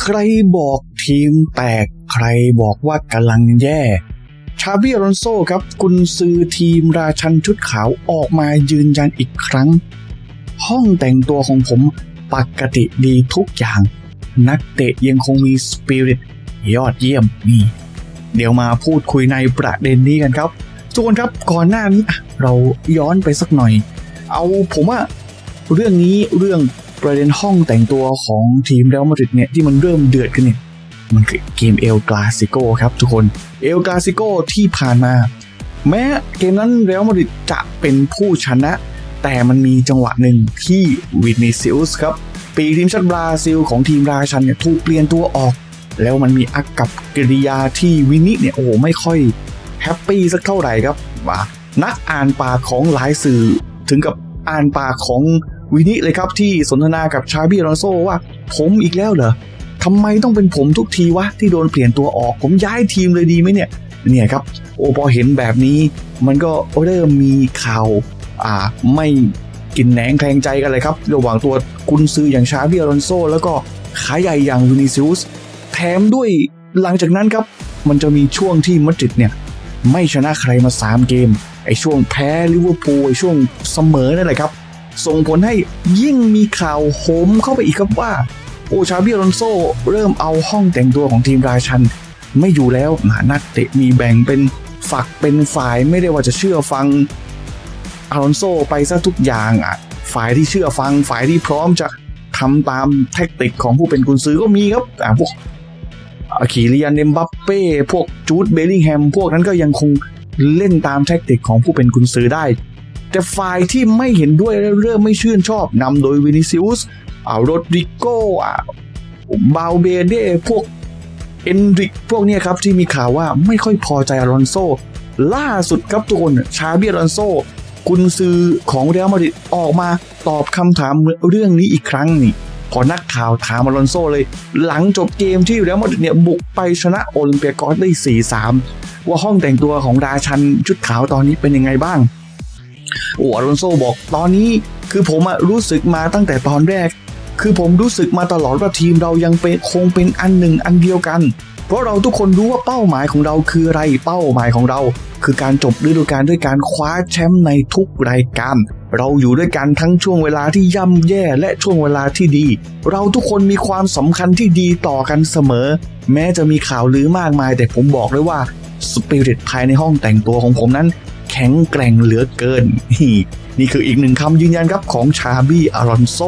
ใครบอกทีมแตกใครบอกว่ากำลังแย่ ชาบิอลอนโซครับกุนซือทีมราชันชุดขาวออกมายืนยันอีกครั้ง ห้องแต่งตัวของผมปกติดีทุกอย่าง นักเตะยังคงมีสปิริตยอดเยี่ยมนี่ เดี๋ยวมาพูดคุยในประเด็นนี้กันครับทุกคนครับก่อนหน้านี้เราย้อนไปสักหน่อย เอาผมว่าเรื่องนี้เรื่อง ประเด็นห้องแต่งตัวของทีมเรอัลมาดริดเนี่ยที่มันเริ่มเดือดขึ้นเนี่ยมันคือเกมเอลกลาสิโกครับทุกคนเอลกลาสิโกที่ผ่านมา แม้เกมนั้นเรอัลมาดริดจะเป็นผู้ชนะ แต่มันมีจังหวะหนึ่งที่วินิซิอุสครับปีทีมชาติบราซิลของทีมราชันเนี่ยถูกเปลี่ยนตัวออก แล้วมันมีอากับกิริยาที่วินิเนี่ยโอ้โหไม่ค่อยแฮปปี้สักเท่าไหร่ครับว่านักอ่านปากของหลายสื่อถึงกับอ่านปากของ วินิเลยครับที่สนทนากับชาบิอลอนโซว่า ผมอีกแล้วเหรอทำไมต้องเป็นผมทุกทีวะที่โดนเปลี่ยนตัวออก ผมย้ายทีมเลยดีไหมเนี่ย เนี่ยครับ โอพอเห็นแบบนี้ มันก็เริ่มมีข่าวอ่าไม่กินแหนงแคลงใจกันเลยครับ ระหว่างตัวกุนซืออย่างชาบิอลอนโซ แล้วก็ขาใหญ่อย่างวินิซิอุสแถมด้วยหลังจากนั้นครับ มันจะมีช่วงที่มาดริดเนี่ยไม่ชนะใครมา 3 เกมไอช่วงแพ้ลิเวอร์พูลไอช่วงเสมอนั่นแหละครับ ส่งผลให้ยิ่งมีข่าวโหมเข้าไปอีกครับว่า โอชาบิอลอนโซเริ่มเอาห้องแต่งตัวของทีมราชัน ไม่อยู่แล้วหานักเตะมีแบ่งเป็นฝักเป็นฝ่ายไม่ได้ว่าจะเชื่อฟังอารอนโซไปซะทุกอย่างอะฝ่ายที่เชื่อฟังฝ่ายที่พร้อมจะทำตามแท็กติกของผู้เป็นกุนซือก็มีครับอ่าพวกอาคีเรียนเดมบัปเป้พวกจูดเบลลิงแฮมพวกนั้นก็ยังคงเล่นตามแท็กติกของผู้เป็นกุนซือได้ แต่ฝ่ายที่ไม่เห็นด้วยและเริ่มไม่ชื่นชอบนำโดยวินิซิอุสอ่าโรดริโกอ่าบาเบเดพวกเอนริกพวกนี้ครับที่มีข่าวว่าไม่ค่อยพอใจอลอนโซ ล่าสุดครับทุกคนชาเบียอลอนโซกุนซือของเรอัลมาดริดออกมาตอบคำถามเรื่องนี้อีกครั้งนี่พอนักข่าวถามอลอนโซเลย หลังจบเกมที่เรอัลมาดริดเนี่ยบุกไปชนะโอลิมเปียกอสได้ 4-3 ว่าห้องแต่งตัวของราชันชุดขาวตอนนี้เป็นยังไงบ้าง โอ้อลอนโซบอกตอนนี้คือผมอะรู้สึกมาตั้งแต่ตอนแรก คือผมรู้สึกมาตลอดว่าทีมเรายังเป็นคงเป็นอันหนึ่งอันเดียวกัน เพราะเราทุกคนรู้ว่าเป้าหมายของเราคืออะไรเป้าหมายของเรา คือการจบฤดูกาลด้วยการคว้าแชมป์ในทุกรายการเราอยู่ด้วยกันทั้งช่วงเวลาที่ย่ำแย่และช่วงเวลาที่ดี เราทุกคนมีความสำคัญที่ดีต่อกันเสมอ แม้จะมีข่าวลือมากมายแต่ผมบอกเลยว่าสปิริตภายในห้องแต่งตัวของผมนั้น แข็งแกร่งเหลือเกินนี่นี่คืออีกหนึ่งคำยืนยันครับของชาบี้อารอนโซ